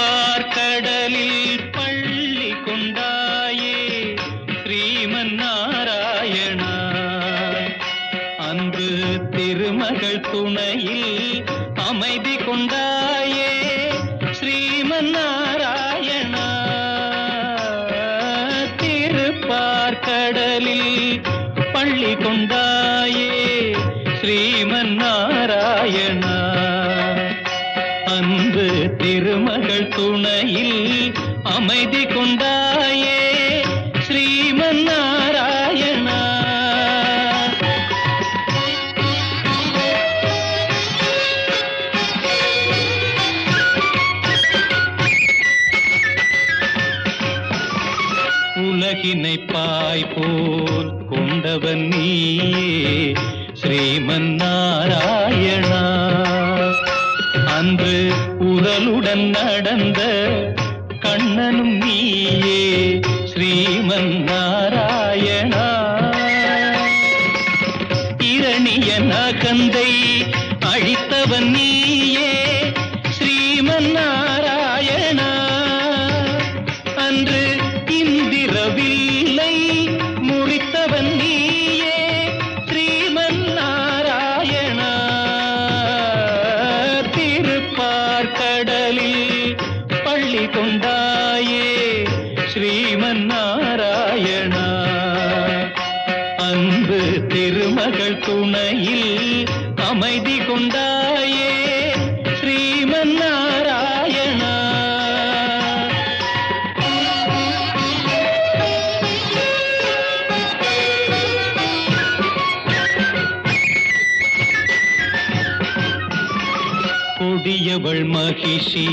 பார்க்கடலில் பள்ளி கொண்டாயே ஸ்ரீமன் நாராயணா அன்று திருமகள் துணையில் அமைதி கொண்டாயே ஸ்ரீமன் நாராயணா திருப்பார்கடலில் பள்ளி கொண்டாயே திருமகள் துணையில் அமைதி கொண்டாயே ஸ்ரீமன் நாராயணா உலகினை பாய் போல் கொண்டவன் நீயே ஸ்ரீமன்னா குரலுடன் நடந்த கண்ணனும் நீயே. பள்ளி கொண்டாயே ஸ்ரீமன் நாராயணா அன்பு திருமகள் துணையில் அமைதி கொண்டாயே ஓடியவள் மகிஷி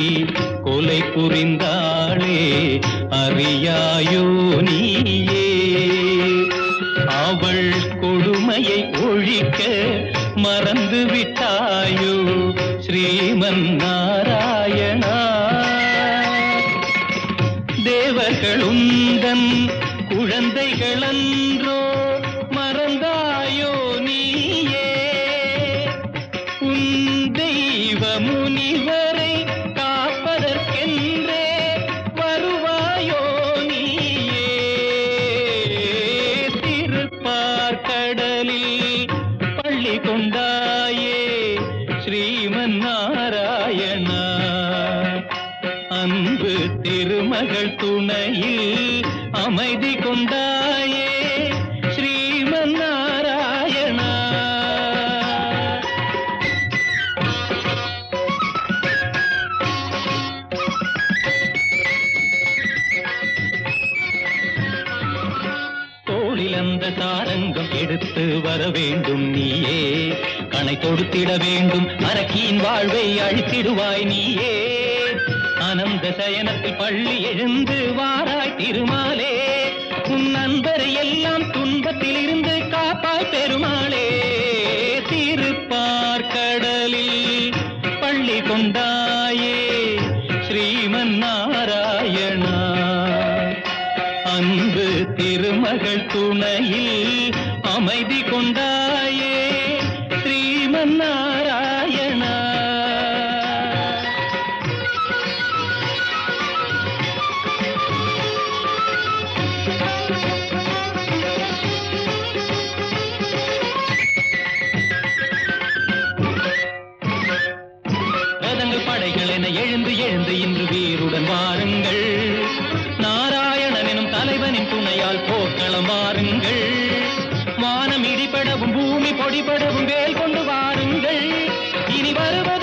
கொலை புரிந்தாளே அறியாயோ நீயே. அவள் கொடுமையை ஒழிக்க மறந்து விட்டாயோ ஸ்ரீமன் நாராயணா காப்பதற்கென்றே வருவாயோ நீயே? திருப்பார்கடலில் பள்ளி கொண்டாயே ஸ்ரீமன் நாராயணா. அன்பு திருமகள் துணையில் அமைதி கொண்டாயே தோளில் அந்த தாரங்கம் எடுத்து வர வேண்டும் நீயே. கணை தொடுத்திட வேண்டும் அரக்கியின் வாழ்வை அழித்திடுவாய் நீயே. அனந்த சயனத்தில் பள்ளி எழுந்து வாராய் திருமாலே. உன் நண்பரை எல்லாம் துன்பத்தில் இருந்து காப்பாய் பெருமாளே. திருப்பார்கடலில் பள்ளி கொண்டாயே. ஸ்ரீமன் நாராயணா. அன்பு திருமகள் துணையில் அமைதி கொண்டாயே ஸ்ரீமன் நாராயணா படைகள் என எழுந்து எழுந்து இன்று வீருடன் வாருங்கள். போர்க்களம் வாருங்கள். வானம் இடிபடவும் பூமி பொடிபடவும் வேல் கொண்டு வாருங்கள். இனி வருவது